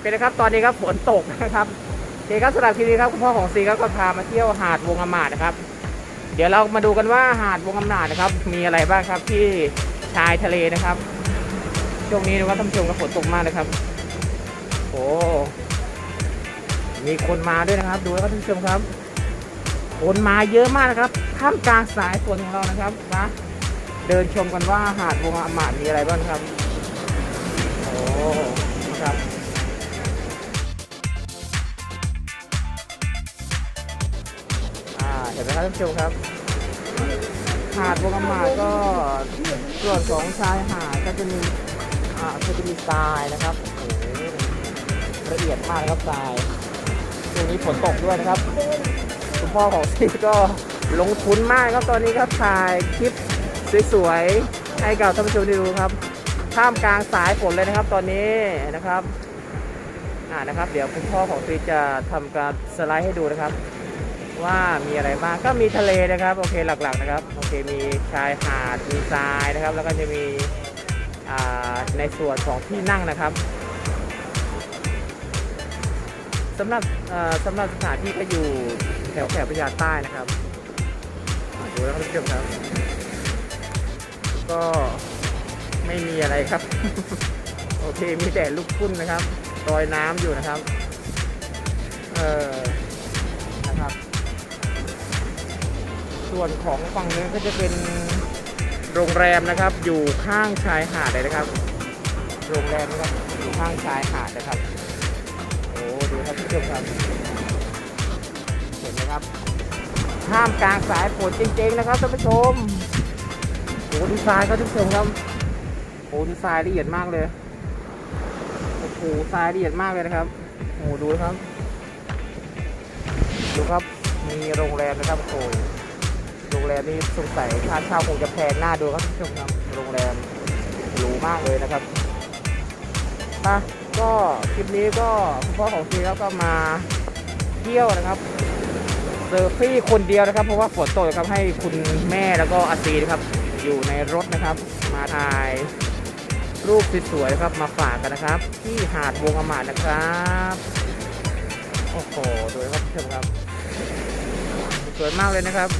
เคนะครับ ตอนนี้ครับฝนตกนะครับโอเคครับสำหรับทีนี้ครับคุณพ่อของซีครับก็พามาเที่ยวหาดวงอมาตย์นะครับ เดี๋ยวเรามาดูกันว่าหาดวงอมาตย์นะครับ มีอะไรบ้างครับที่ชายทะเลนะครับ ช่วงนี้นะครับท่านผู้ชมครับฝนตกมากนะครับ โอ้มีคนมาด้วยนะครับ ดูแล้วท่านผู้ชมครับ คนมาเยอะมากนะครับท่ามกลางสายฝนของเรานะครับนะเดินชมกันว่าหาดวงอมาตย์มีอะไรบ้างครับ โอ้ครับานผู้ชมครับ หาดวงอำมาก็ส่วนของชายหาดก็จะมีอ่าก็จะมีทรายนะครับโอ้โหละเอียดมากนะครับทรายช่วงนี้ฝนตกด้วยนะครับคุณพ่อของซีก็ลงทุนมากครับตอนนี้ครับถ่ายคลิปสวยๆให้กับท่านผู้ชมได้ดูครับท่ามกลางสายฝนเลยนะครับตอนนี้นะครับอ่านะครับ เดี๋ยวคุณพ่อของซีจะทำการสไลด์ให้ดูนะครับ ว่ามีอะไรบ้างก็มีทะเลนะครับโอเคหลักๆนะครับโอเคมีชายหาดมีทรายนะครับ แล้วก็จะมีในส่วนของที่นั่งนะครับสำหรับสำหรับสถานที่ก็อยู่แถวแถวพญาใต้นะครับดูแล้วครับท่านผู้ชมครับ ก็ไม่มีอะไรครับ โอเคมีแต่ลูกพุ่นนะครับลอยน้ำอยู่นะครับ เออนะครับ ส่วนของฝั่งนู้นก็จะเป็นโรงแรมนะครับ อยู่ข้างชายหาดเลยนะครับ โรงแรมนะครับอยู่ข้างชายหาดนะครับโอ้ดูครับท่านผู้ชมครับเห็นไหมครับท่ามกลางสายฝนจริงๆนะครับท่านผู้ชมโอ้ดูทรายครับท่านผู้ชมครับโอ้ดูทรายละเอียดมากเลยโอ้โหทรายละเอียดมากเลยนะครับโอ้ดูครับ ดูครับมีโรงแรมนะครับโอ้ โรงแรมนี้สงสัยค่าเช่าคงจะแพงหน้าดูครับท่านผู้ชมครับโรงแรมหรูมากเลยนะครับมาก็คลิปนี้ก็คุณพ่อของซีแล้วก็มาเที่ยวนะครับเซอร์ฟี่คนเดียวนะครับ เพราะว่าฝนตกนะครับให้คุณแม่แล้วก็อาซีนะครับ อยู่ในรถนะครับ มาถ่ายรูปสวยๆนะครับมาฝากกันนะครับ ที่หาดวงอมาตย์นะครับโอ้โหดูครับท่านครับ สวยมากเลยนะครับ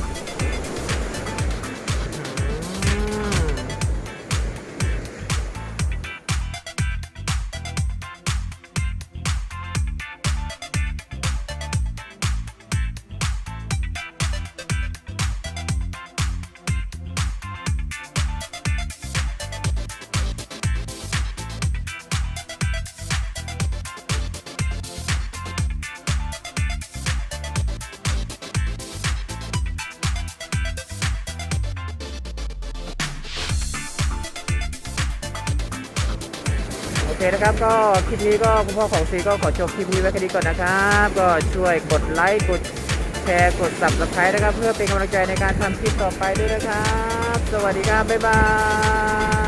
เคนะครับก็คลิปนี้ก็คุณพ่อของซีก็ขอจบคลิปนี้ไว้แค่นี้ก่อนนะครับ ก็ช่วยกดไลค์กดแชร์กดสับสไครต์นะครับ เพื่อเป็นกำลังใจในการทำคลิปต่อไปด้วยนะครับ สวัสดีครับ บ๊ายบาย